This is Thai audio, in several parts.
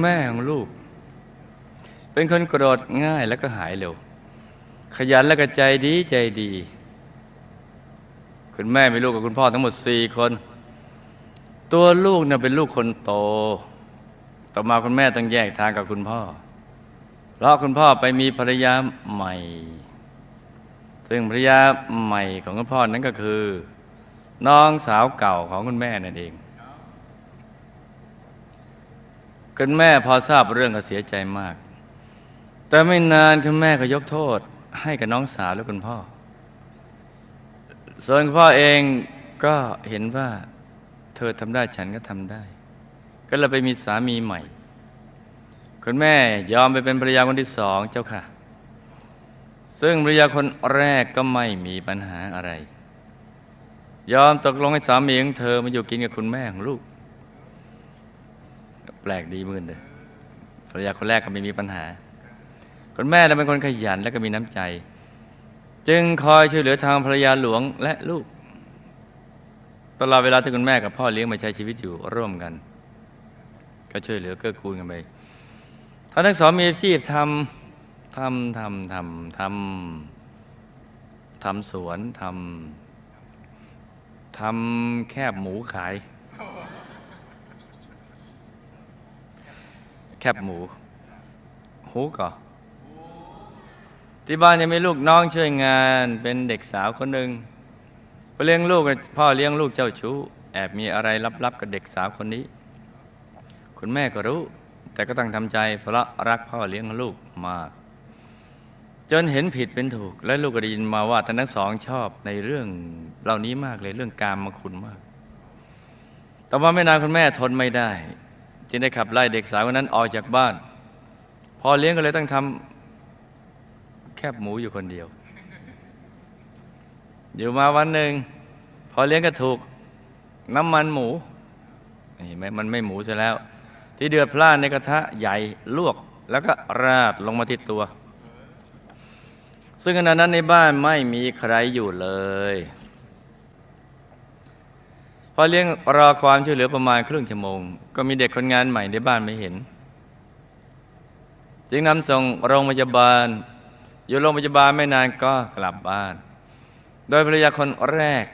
คุณแม่ของลูก เป็นคนโกรธง่ายแล้วก็หายเร็ว ขยันและก็ใจดีใจดี คุณแม่มีลูกกับคุณพ่อทั้งหมดสี่คน ตัวลูกน่ะเป็นลูกคนโต ต่อมาคุณแม่ต้องแยกทางกับคุณพ่อ เพราะคุณพ่อไปมีภรรยาใหม่ ซึ่งภรรยาใหม่ของคุณพ่อนั้นก็คือ น้องสาวเก่าของคุณแม่นั่นเอง คุณแม่พอทราบเรื่องก็เสียใจมาก แต่ไม่นานคุณแม่ก็ยกโทษ ให้กับน้องสาวและคุณพ่อ ส่วนคุณพ่อเองก็เห็นว่า เธอทำได้ฉันก็ทำได้ ก็เลยไปมีสามีใหม่ คุณแม่ยอมไปเป็นภรรยาคนที่สองเจ้าค่ะ ซึ่งภรรยาคนแรกก็ไม่มีปัญหาอะไร ยอมตกลงให้สามีของเธอมาอยู่กินกับคุณแม่ของลูก แปลกดีมือนเลยภรรยาคนแรกก็ไม่มีปัญหาคุณแม่น่ะเป็นคนขยันและก็มีน้ำใจ จึงคอยช่วยเหลือทางภรรยาหลวงและลูกตลอดเวลาที่คุณแม่กับพ่อเลี้ยงมาใช้ชีวิตอยู่ร่วมกัน ก็ช่วยเหลือเกื้อกูลกันไปท่านทั้งสองมีอาชีพทำทำทำทำทำทำสวนทำทำแคบหมูขาย แคบหมูหูก่อที่บ้านยังมีลูกน้องช่วยงานเป็นเด็กสาวคนหนึ่งเลี้ยงลูกพ่อเลี้ยงลูกเจ้าชู้ แอบมีอะไรลับๆกับเด็กสาวคนนี้ คุณแม่ก็รู้ แต่ก็ต้องทำใจเพราะรักพ่อเลี้ยงลูกมาก จนเห็นผิดเป็นถูก และลูกก็ได้ยินมาว่าท่านทั้งสองชอบในเรื่องเหล่านี้มากเลยเรื่องการมาคุณมาก แต่อมาไม่นานคุณแม่ทนไม่ได้ จึงได้ขับไล่เด็กสาวคนนั้นออกจากบ้าน พอเลี้ยงก็เลยต้องทำแคบหมูอยู่คนเดียว อยู่มาวันหนึ่ง พอเลี้ยงก็ถูกน้ำมันหมูเห็นไหมมันไม่หมูซะแล้ว ที่เดือดพล่านในกระทะใหญ่ลวกแล้วก็ราดลงมาที่ตัว ซึ่งขณะนั้นในบ้านไม่มีใครอยู่เลย พอเลี้ยงรอความช่วยเหลือประมาณครึ่งชั่วโมง ก็มีเด็กคนงานใหม่ในบ้านไม่เห็น จึงนำส่งโรงพยาบาล อยู่โรงพยาบาลไม่นานก็กลับบ้าน โดยภรรยาคนแรก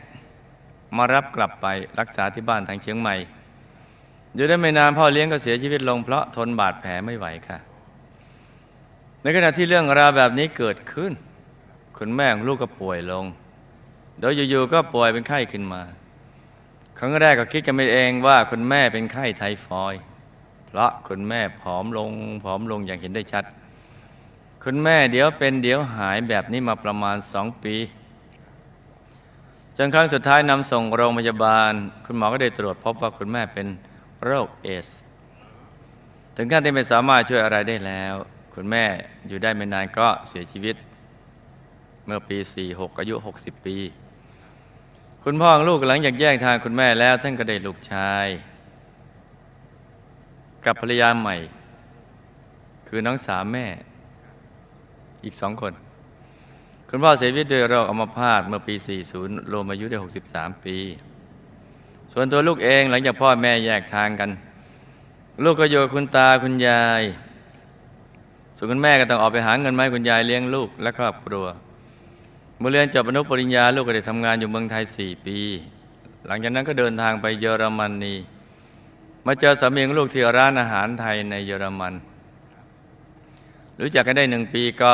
มารับกลับไปรักษาที่บ้านทางเชียงใหม่ อยู่ได้ไม่นานพ่อเลี้ยงก็เสียชีวิตลงเพราะทนบาดแผลไม่ไหวค่ะ ในขณะที่เรื่องราวแบบนี้เกิดขึ้น คุณแม่ของลูกก็ป่วยลง โดยอยู่ๆก็ป่วยเป็นไข้ขึ้นมา ครั้งแรกก็คิดกันไปเองว่าคุณแม่เป็นไข้ไทฟอยเพราะคุณแม่ผอมลงผอมลงอย่างเห็นได้ชัด คุณแม่เดี๋ยวเป็นเดี๋ยวหายแบบนี้มาประมาณสองปีจนครั้งสุดท้ายนำส่งโรงพยาบาล คุณหมอก็ได้ตรวจพบว่าคุณแม่เป็นโรคเอส ถึงขั้นที่ไม่สามารถช่วยอะไรได้แล้ว คุณแม่อยู่ได้ไม่นานก็เสียชีวิต เมื่อปี 46 อายุ 60 ปี คุณพ่อของลูกหลังจากแยกทางคุณแม่แล้ว ท่านก็ได้ลูกชาย กับภรรยาใหม่ คือน้องสาวแม่ อีกสองคน คุณพ่อเสียชีวิตด้วยโรคอัมพาตเมื่อปี 40 รวมอายุได้ 63 ปี ส่วนตัวลูกเองหลังจากพ่อแม่แยกทางกัน ลูกก็อยู่กับคุณตาคุณยายส่วนคุณแม่ก็ต้องออกไปหาเงินมาให้คุณยายเลี้ยงลูกและครอบครัว เมื่อเรียนจบอนุปริญญาลูกก็ได้ทำงานอยู่เมืองไทย 4 ปี หลังจากนั้นก็เดินทางไปเยอรมนีมาเจอสามีของลูกที่ร้านอาหารไทยในเยอรมัน รู้จักกันได้หนึ่งปีก็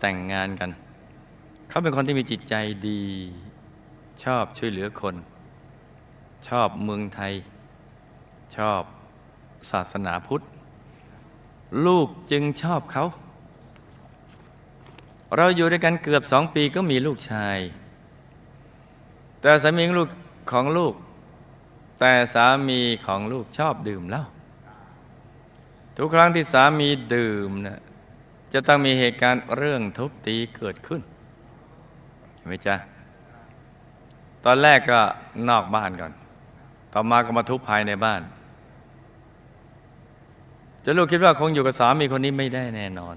แต่งงานกัน เขาเป็นคนที่มีจิตใจดี ชอบช่วยเหลือคน ชอบเมืองไทย ชอบศาสนาพุทธ ลูกจึงชอบเขา เราอยู่ด้วยกันเกือบสองปีก็มีลูกชาย แต่สามีของลูกของลูก แต่สามีของลูกชอบดื่มเหล้าทุกครั้งที่สามีดื่มนะจะต้องมีเหตุการณ์เรื่องทุบตีเกิดขึ้นเห็นไหมจ๊ะตอนแรกก็นอกบ้านก่อน ต่อมาก็มาทุบภายในบ้านจะลูกคิดว่าคงอยู่กับสามีคนนี้ไม่ได้แน่นอน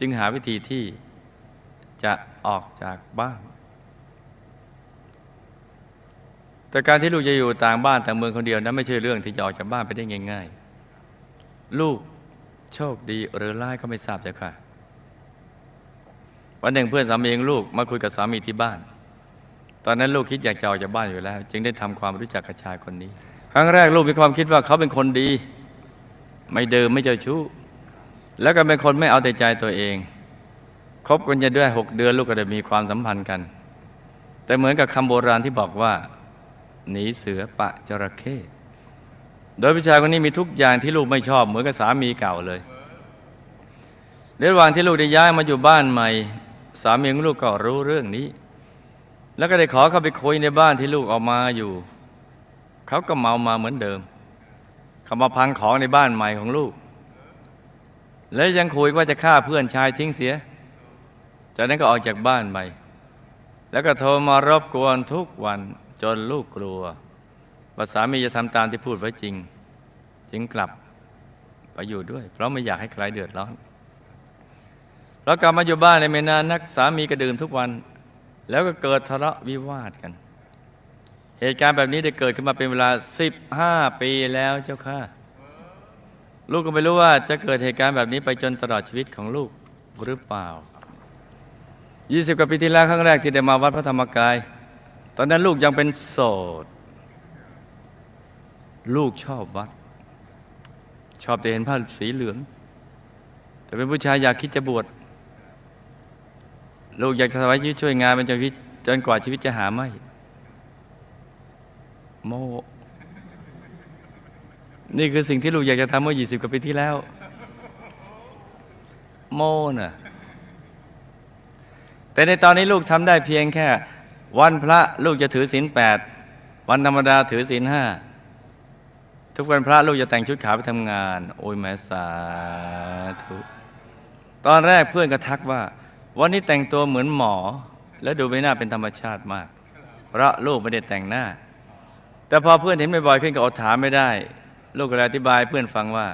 จึงหาวิธีที่จะออกจากบ้าน แต่การที่ลูกจะอยู่ต่างบ้านต่างเมืองคนเดียวนั้นไม่ใช่เรื่องที่จะออกจากบ้านไปได้ง่าย ๆ ลูกโชคดีหรือร้ายก็ไม่ทราบจ้าค่ะวันหนึ่งเพื่อนสามีของลูกมาคุยกับสามีที่บ้าน ตอนนั้นลูกคิดอยากจะออกจากบ้านอยู่แล้ว จึงได้ทำความรู้จักกับชายคนนี้ ครั้งแรกลูกมีความคิดว่าเขาเป็นคนดี ไม่เดิมไม่เจ้าชู้ แล้วก็เป็นคนไม่เอาแต่ใจตัวเอง คบกันจะด้วยหกเดือนลูกก็ได้มีความสัมพันธ์กัน แต่เหมือนกับคำโบราณที่บอกว่า หนีเสือปะจระเข้โดยผู้ชายคนนี้มีทุกอย่างที่ลูกไม่ชอบเหมือนกับสามีเก่าเลยระหว่างที่ลูกได้ย้ายมาอยู่บ้านใหม่ สามีของลูกก็รู้เรื่องนี้ แล้วก็ได้ขอเข้าไปคุยในบ้านที่ลูกออกมาอยู่ เขาก็เมามาเหมือนเดิมเขามาพังของในบ้านใหม่ของลูก แล้วยังคุยว่าจะฆ่าเพื่อนชายทิ้งเสีย จากนั้นก็ออกจากบ้านไป แล้วก็โทรมารบกวนทุกวันจนลูกกลัวว่าสามีจะทำตามที่พูดไว้จริง จึงกลับไปอยู่ด้วย เพราะไม่อยากให้ใครเดือดร้อนเรากลับมาอยู่บ้านในไม่นานนักสามีก็ดื่มทุกวัน แล้วก็เกิดทะเลาะวิวาทกัน เหตุการณ์แบบนี้ได้เกิดขึ้นมาเป็นเวลา 15 ปีแล้วเจ้าค่ะ ลูกก็ไม่รู้ว่าจะเกิดเหตุการณ์แบบนี้ไปจนตลอดชีวิตของลูกหรือเปล่า 20 กว่าปีที่แล้วครั้งแรกที่ได้มาวัดพระธรรมกาย ตอนนั้นลูกยังเป็นโสด ลูกชอบวัด ชอบแต่เห็นผ้าสีเหลือง แต่เป็นผู้ชายอยากคิดจะบวช ลูกอยากถวายชีวิตช่วยงานเป็นจนชีวิตจนกว่าชีวิตจะหาไม่ โม นี่คือสิ่งที่ลูกอยากจะทำเมื่อ 20 กว่าปีที่แล้ว โมน่ะ แต่ในตอนนี้ลูกทำได้เพียงแค่ วันพระลูกจะถือศีลแปด วันธรรมดาถือศีลห้า ทุกวันพระลูกจะแต่งชุดขาวไปทำงาน โอ้ยแม่สาธุตอนแรกเพื่อนก็ทักว่า วันนี้แต่งตัวเหมือนหมอ แล้วดูไม่น่าเป็นธรรมชาติมาก เพราะลูกไม่ได้แต่งหน้า แต่พอเพื่อนเห็นบ่อยๆขึ้นก็อดถามไม่ได้ ลูกก็เลยอธิบายเพื่อนฟังว่า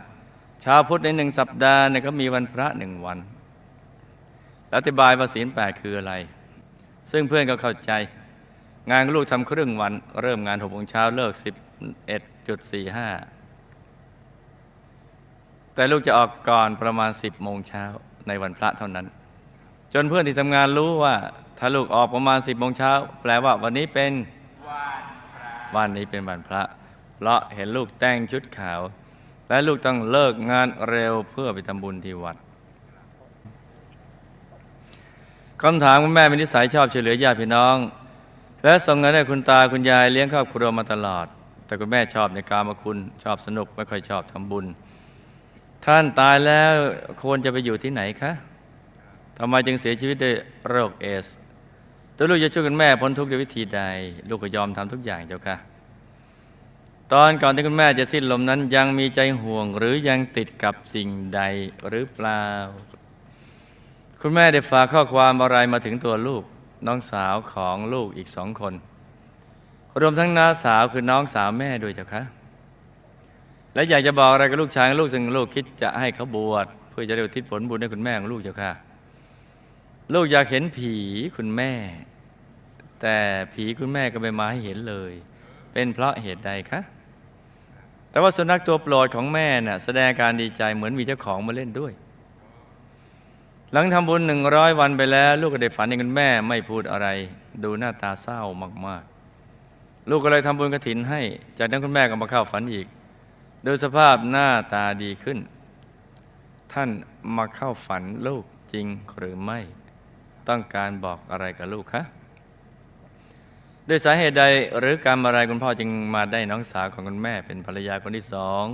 ชาวพุทธในหนึ่งสัปดาห์เนี่ยก็มีวันพระหนึ่งวันอธิบายว่าศีลแปดคืออะไร ซึ่งเพื่อนก็เข้าใจ งานลูกทำครึ่งวัน เริ่มงานหกโมงเช้าเลิกสิบเอ็ดจุดสี่ห้าแต่ลูกจะออกก่อนประมาณสิบโมงเช้าในวันพระเท่านั้น จนเพื่อนที่ทำงานรู้ว่า ถ้าลูกออกประมาณสิบโมงเช้าแปลว่าวันนี้เป็นวันนี้เป็นวันพระ เพราะเห็นลูกแต่งชุดขาว และลูกต้องเลิกงานเร็วเพื่อไปทำบุญที่วัดคำถามคุณแม่มีนิสัยชอบช่วยเหลือญาติพี่น้อง และส่งเงินให้คุณตาคุณยายเลี้ยงครอบครัวมาตลอด แต่คุณแม่ชอบในการมาคุณชอบสนุกไม่ค่อยชอบทำบุญ ท่านตายแล้วควรจะไปอยู่ที่ไหนคะทำไมจึงเสียชีวิตด้วยโรคเอสตัวลูกจะช่วยคุณแม่พ้นทุกข์ด้วยวิธีใด ลูกก็ยอมทำทุกอย่างเจ้าค่ะ ตอนก่อนที่คุณแม่จะสิ้นลมนั้น ยังมีใจห่วงหรือยังติดกับสิ่งใดหรือเปล่า คุณแม่ได้ฝากข้อความอะไรมาถึงตัวลูก น้องสาวของลูกอีกสองคน รวมทั้งน้าสาวคือน้องสาวแม่ด้วยเจ้าคะ และอยากจะบอกอะไรกับลูกชายลูกซึ่งลูกคิดจะให้เขาบวชเพื่อจะได้อุทิศผลบุญให้คุณแม่ของลูกเจ้าค่ะ ลูกอยากเห็นผีคุณแม่ แต่ผีคุณแม่ก็ไม่มาให้เห็นเลย เป็นเพราะเหตุใดคะ แต่ว่าสุนัขตัวโปรดของแม่น่ะแสดงการดีใจเหมือนมีเจ้าของมาเล่นด้วย หลังทำบุญหนึ่งร้อยวันไปแล้ว ลูกก็ได้ฝันเห็นคุณแม่ไม่พูดอะไร ดูหน้าตาเศร้ามากๆ ลูกก็เลยทำบุญกระถินให้ จากนั้นคุณแม่ก็มาเข้าฝันอีกโดยสภาพหน้าตาดีขึ้น ท่านมาเข้าฝันลูกจริงหรือไม่ ต้องการบอกอะไรกับลูกคะ ด้วยสาเหตุใดหรือกรรมอะไรคุณพ่อจึงมาได้น้องสาวของคุณแม่เป็นภรรยาคนที่สอง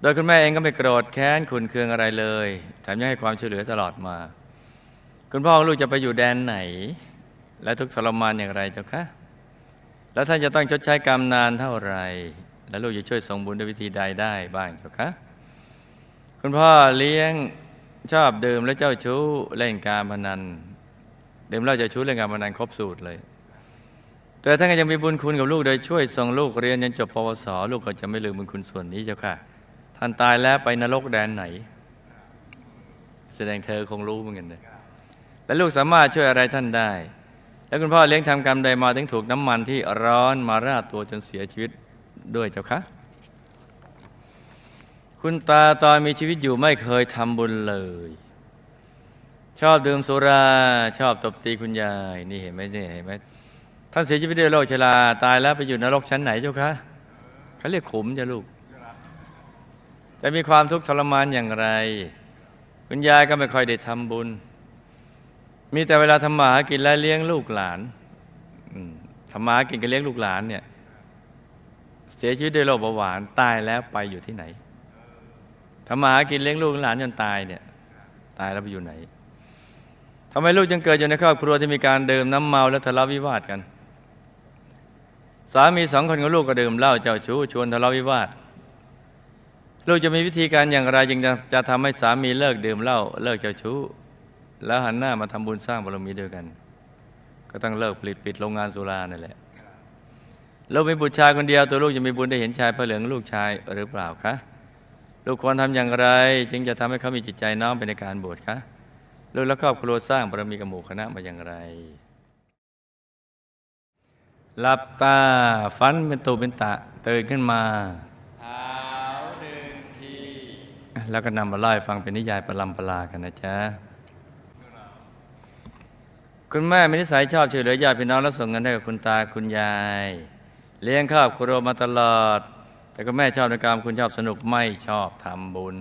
โดยคุณแม่เองก็ไม่โกรธแค้นขุนเคืองอะไรเลย แถมยังให้ความช่วยเหลือตลอดมา คุณพ่อของลูกจะไปอยู่แดนไหน และทุกทรมานอย่างไรเจ้าคะ แล้วท่านจะต้องชดใช้กรรมนานเท่าไหร่ และลูกจะช่วยส่งบุญด้วยวิธีใดได้บ้างเจ้าคะ คุณพ่อเลี้ยงชอบดื่มและเจ้าชู้เล่นการพนันดื่มเหล้าเจ้าชู้เล่นการพนันครบสูตรเลย แต่ท่านก็ยังมีบุญคุณกับลูกโดยช่วยส่งลูกเรียนจนจบปวส ลูกก็จะไม่ลืมบุญคุณส่วนนี้เจ้าค่ะ ท่านตายแล้วไปนรกแดนไหน แสดงเธอคงรู้เหมือนกันเลยและลูกสามารถช่วยอะไรท่านได้ แล้วคุณพ่อเลี้ยงทำกรรมใดมาถึงถูกน้ำมันที่ร้อนมาราดตัวจนเสียชีวิตด้วยเจ้าคะคุณตาตอนมีชีวิตอยู่ไม่เคยทำบุญเลย ชอบดื่มสุราชอบตบตีคุณยาย นี่เห็นไหมนี่เห็นไหม ท่านเสียชีวิตด้วยโรคชราตายแล้วไปอยู่นรกชั้นไหนเจ้าคะเขาเรียกขุมจ้ะลูก จะมีความทุกข์ทรมานอย่างไร คุณยายก็ไม่ค่อยได้ทำบุญ มีแต่เวลาทำมาหากินและเลี้ยงลูกหลานทำมาหากินกับเลี้ยงลูกหลานเนี่ย เสียชีวิตด้วยโรคเบาหวานตายแล้วไปอยู่ที่ไหนทำมาหากินเลี้ยงลูกหลานจนตายเนี่ย ตายแล้วไปอยู่ไหนทำไมลูกจึงเกิดอยู่ในครอบครัวที่มีการเดื่มน้ำเมาและทะเลาะวิวาทกัน สามีสองคนของลูกก็ดื่มเหล้าเจ้าชู้ชวนทะเลาะวิวาท ลูกจะมีวิธีการอย่างไรจึงจะจะทำให้สามีเลิกดื่มเหล้าเลิกเจ้าชู้ แล้วหันหน้ามาทำบุญสร้างบารมีด้วยกัน ก็ต้องเลิกผลิตปิดโรงงานสุรานั่นแหละลูกมีบุตรชายคนเดียวตัวลูกจะมีบุญได้เห็นชายพระเหลืองลูกชายหรือเปล่าคะลูกควรทำอย่างไร จึงจะทำให้เขามีจิตใจน้อมไปในการบวชคะลูกและครอบครัวสร้างบารมีกับหมู่คณะมาอย่างไร หลับตาฝันเป็นตูเป็นตะตื่นขึ้นมาเท้าหนึ่งทีแล้วก็นำมาไล่าให้ฟังเป็นนิยายประลำประลากันนะจ๊ะคุณแม่มีนิสัยชอบช่วยเหลือญาติพี่น้องและส่งเงินให้กับคุณตาคุณยาย เลี้ยงครอบครัวมาตลอด แต่ก็แม่ชอบในการคุณชอบสนุกไม่ชอบทำบุญ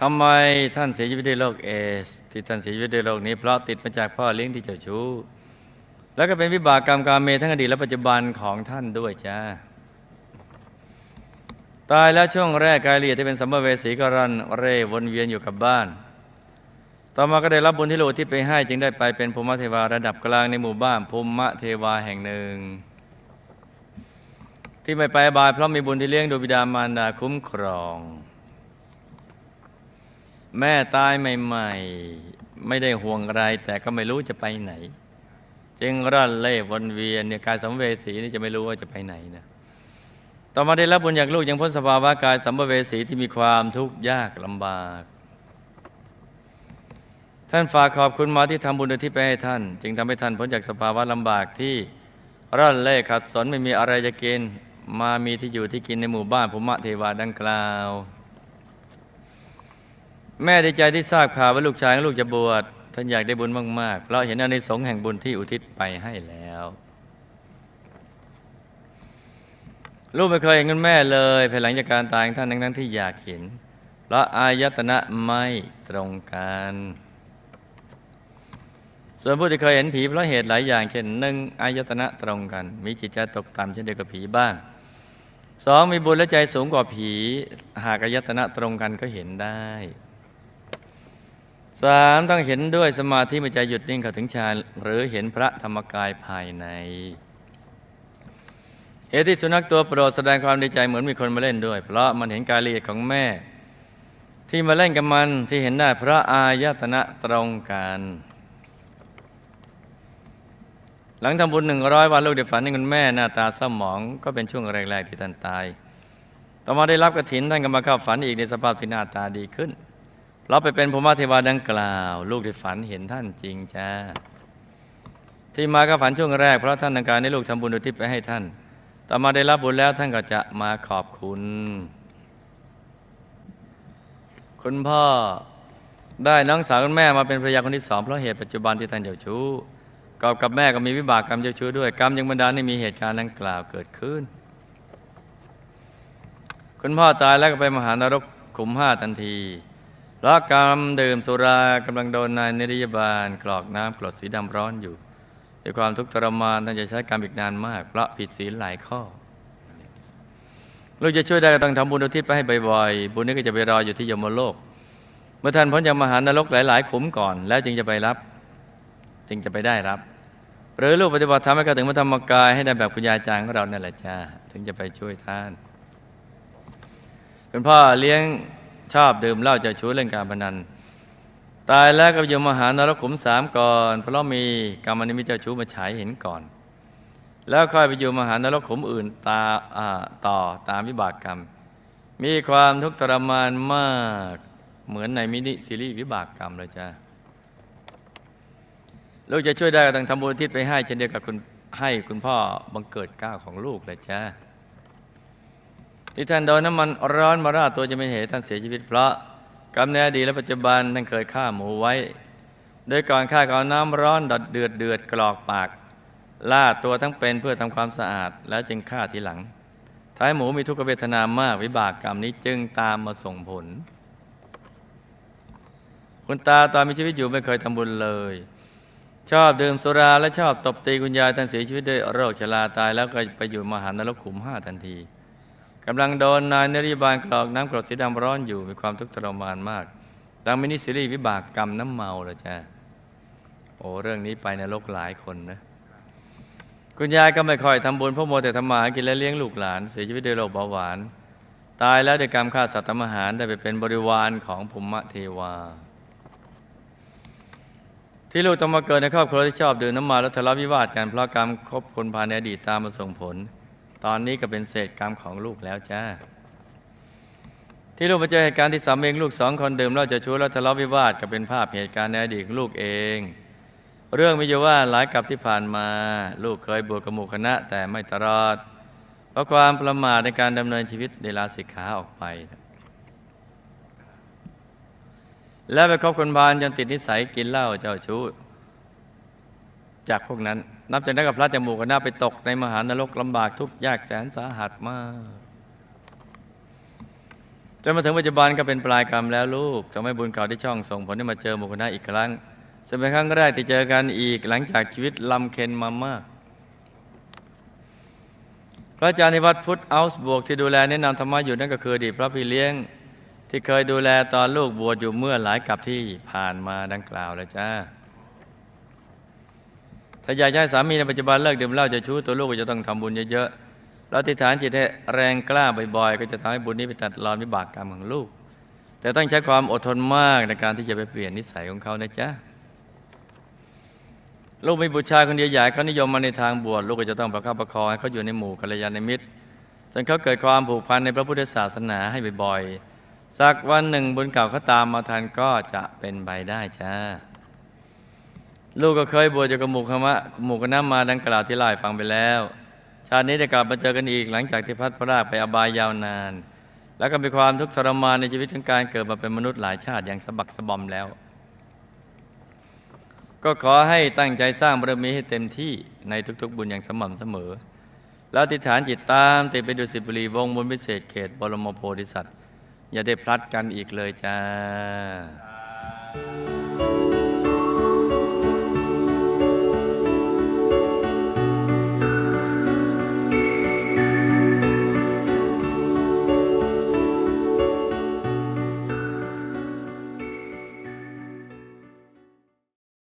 ทำไมท่านเสียชีวิตด้วยโรคเอส ที่ท่านเสียชีวิตด้วยโรคนี้เพราะติดมาจากพ่อเลี้ยงที่เจ้าชู้ แล้วก็เป็นวิบากกรรมการเมทั้งอดีตและปัจจุบันของท่านด้วยจ้าตายแล้วช่วงแรกกายละเอียดที่เป็นสัมภเวสีก็รันเร่วนเวียนอยู่กับบ้าน ต่อมาก็ได้รับบุญที่โลที่ไปให้จึงได้ไปเป็นภูมิเทวาระดับกลางในหมู่บ้านภูมิเทวาแห่งหนึ่ง ที่ไม่ไปบายเพราะมีบุญที่เลี้ยงดูบิดามารดาคุ้มครอง แม่ตายใหม่ ๆ ไม่ได้ห่วงอะไรแต่ก็ไม่รู้จะไปไหน จึงร่อนเล่วนเวียนเนี่ยกายสัมเวสีนี่จะไม่รู้ว่าจะไปไหนนะต่อมาได้รับบุญจากลูกยังพ้นสภาวะกายสัมเวสีที่มีความทุกข์ยากลำบาก ท่านฝากขอบคุณมาที่ทำบุญอุทิศไปให้ท่าน จึงทำให้ท่านพ้นจากสภาวะลำบากที่ร่อนเล่ขัดสนไม่มีอะไรจะกินมามีที่อยู่ที่กินในหมู่บ้านภูมิเทวาดังกล่าว แม่ดีใจที่ทราบข่าวว่าลูกชายของลูกจะบวช ท่านอยากได้บุญมากๆ เพราะเห็นอานิสงส์แห่งบุญที่อุทิศไปให้แล้ว ลูกไม่เคยเห็นคุณแม่เลยภายหลังจากการตายของท่านทั้งนั้นที่อยากเห็น เพราะอายตนะไม่ตรงกันส่วนผู้ที่เคยเห็นผีเพราะเหตุหลายอย่างเช่นหนึ่งอายตนะตรงกัน มีจิตใจตกต่ำเช่นเดียวกับผีบ้างสองมีบุญและใจสูงกว่าผี หากอายตนะตรงกันก็เห็นได้ สามต้องเห็นด้วยสมาธิมันจะหยุดนิ่งเข้าถึงฌานหรือเห็นพระธรรมกายภายในเหตุที่สุนัขตัวโปรดแสดงความดีใจเหมือนมีคนมาเล่นด้วย เพราะมันเห็นกายละเอียดของแม่ ที่มาเล่นกับมันที่เห็นได้พระอายตนะตรงกัน หลังทำบุญหนึ่งร้อยวันลูกเด็ฝันในคุณแม่หน้าตาเศร้าหมองก็เป็นช่วงแรกๆที่ท่านตาย ต่อมาได้รับกระถินท่านก็มาเข้าฝันอีกในสภาพที่หน้าตาดีขึ้น เราไปเป็นภูมิเทวาดังกล่าว ลูกได้ฝันเห็นท่านจริงจ้าที่มาก็ฝันช่วงแรกเพราะท่านต้องการให้ลูกทำบุญอุทิศไปให้ท่าน ต่อมาได้รับบุญแล้วท่านก็จะมาขอบคุณ คุณพ่อได้น้องสาวคุณแม่มาเป็นภรรยาคนที่สองเพราะเหตุปัจจุบันที่ท่านเจ้าชู้กอบกับแม่ก็มีวิบากกรรมเจ้าชู้ด้วยกรรมยังบันดาลให้มีเหตุการณ์ดังกล่าวเกิดขึ้น คุณพ่อตายแล้วก็ไปมหานรกขุมห้าทันที เพราะกรรมดื่มสุรากำลังโดนนายนิรยบาล กรอกน้ำกรดสีดำร้อนอยู่ด้วยความทุกข์ทรมานท่านจะใช้กรรมอีกนานมาก เพราะผิดศีลหลายข้อลูกจะช่วยได้ก็ต้องทำบุญอุทิศไปให้บ่อยๆบุญนี้ก็จะไปรออยู่ที่ยมโลก เมื่อท่านพ้นจากมหานรกหลายๆขุมก่อน แล้วจึงจะไปรับ จึงจะไปได้รับ หรือลูกปฏิบัติธรรมให้เข้าถึงพระธรรมกายให้ได้แบบคุณยายจางของเรานั่นแหละจ้าถึงจะไปช่วยท่านคุณพ่อเลี้ยง ชอบดื่มเหล้าเจ้าชู้เล่นการพนัน ตายแล้วก็ยู่มหานรกขุมสามก่อน เพราะมีกรรมนิมิตเจ้าชู้มาฉายเห็นก่อน แล้วค่อยไปอยู่มหานรกขุมอื่นตาอ่าต่อตามวิบากกรรม มีความทุกข์ทรมานมากเหมือนในมินิซีรีส์วิบากกรรมเลยจ้าลูกจะช่วยได้ก็ต้องทำบุญทิศไปให้เช่นเดียวกับคุณให้คุณพ่อบังเกิดก้าของลูกเลยจ้า ที่ท่านโดนน้ำมันร้อนมาราดตัวจะเป็นเหตุท่านเสียชีวิตเพราะกรรมในอดีตและปัจจุบันท่านเคยฆ่าหมูไว้ โดยก่อนฆ่าก็เอาน้ำร้อนดัดเดือดเดือดกรอกปากล่าตัวทั้งเป็นเพื่อทำความสะอาด แล้วจึงฆ่าทีหลัง ท้ายหมูมีทุกขเวทนามาก วิบากกรรมนี้จึงตามมาส่งผล คุณตาตอนมีชีวิตอยู่ไม่เคยทำบุญเลย ชอบดื่มสุราและชอบตบตีคุณยายท่านเสียชีวิตด้วยโรคชราตายแล้วก็ไปอยู่มหานรกขุมห้าทันที กำลังโดนนายนริบาลกรอกน้ำกรดสีดำร้อนอยู่มีความทุกข์ทรมานมากดังมินิซีรีส์วิบากกรรมน้ำเมาเลยจ้ะโอ้เรื่องนี้ไปนรกหลายคนนะ คุณยายก็ไม่ค่อยทำบุญพระโมแต่ทำมาหากินและเลี้ยงลูกหลาน เสียชีวิตด้วยโรคเบาหวาน ตายแล้วด้วยกรรมฆ่าสัตว์ทำอาหารได้ไปเป็นบริวารของภูมิเทวา ที่ลูกต้องมาเกิดในครอบครัวที่ชอบดื่มน้ำมันและทะเลาะวิวาทกันเพราะกรรมคบคนพาในอดีตตามมาส่งผล ตอนนี้ก็เป็นเศษกรรมของลูกแล้วจ้าที่ลูกมาเจอเหตุการณ์ที่สามเองลูกสองคนดื่มเหล้าจะชู้แล้วทะเลาะวิวาทก็เป็นภาพเหตุการณ์ในอดีตของลูกเอง เรื่องมีอยู่ว่าหลายกับที่ผ่านมา ลูกเคยบวชกับหมู่คณะแต่ไม่ตลอด เพราะความประมาทในการดำเนินชีวิตได้ลาสิกขาออกไป และไปคบคนพาลจนติดนิสัยกินเหล้าเจ้าชู้ จากพวกนั้น นับจากนั้นกับพระจมูกคณะไปตกในมหานรกลำบากทุกข์ยากแสนสาหัสมากจนมาถึงปัจจุบันก็เป็นปลายกรรมแล้วลูกจะไม่บุญเก่าที่ช่องส่งผลให้มาเจอหมู่คณะอีกครั้งซึ่งเป็นครั้งแรกที่เจอกันอีกหลังจากชีวิตลำเค็นมามาก พระอาจารย์ในวัดพุทธเอาส์บวกที่ดูแลแนะนำธรรมะอยู่นั่นก็คือดีพระพี่เลี้ยง ที่เคยดูแลตอนลูกบวชอยู่เมื่อหลายกับที่ผ่านมาดังกล่าวแล้วจ้า ถ้าอยากให้สามีในปัจจุบันเลิกดื่มเหล้าจะชู้ตัวลูกก็จะต้องทำบุญเยอะๆแล้วติฐานจิตให้แรงกล้าบ่อยๆ ก็จะทำให้บุญนี้ไปตัดรอนวิบากกรรมของลูก แต่ต้องใช้ความอดทนมากในการที่จะไปเปลี่ยนนิสัยของเขานะจ๊ะลูกมีบุตรชายคนเดียวใหญ่เขานิยมมาในทางบวชลูกก็จะต้องประคับประคองให้เขาอยู่ในหมู่กัลยาณมิตรจนเขาเกิดความผูกพันในพระพุทธศาสนาให้บ่อยๆสักวันหนึ่งบุญเก่าเขาตามมาทันก็จะเป็นไปได้จ้า ลูกก็เคยบวชอยู่กับหมู่คณะหมู่คณะมาดังกล่าวที่ล่าให้ฟังไปแล้ว ชาตินี้ได้กลับมาเจอกันอีกหลังจากที่พัดพระราไปอบายยาวนาน แล้วก็มีความทุกข์ทรมานในชีวิตของการเกิดมาเป็นมนุษย์หลายชาติอย่างสะบักสะบอมแล้ว ก็ขอให้ตั้งใจสร้างบารมีให้เต็มที่ในทุกๆ บุญอย่างสม่ำเสมอ แล้วอธิฐานจิตตามติดไปดูสิบุรีวงบุญพิเศษเขตบรมโพธิสัตว์อย่าได้พลัดกันอีกเลยจ้า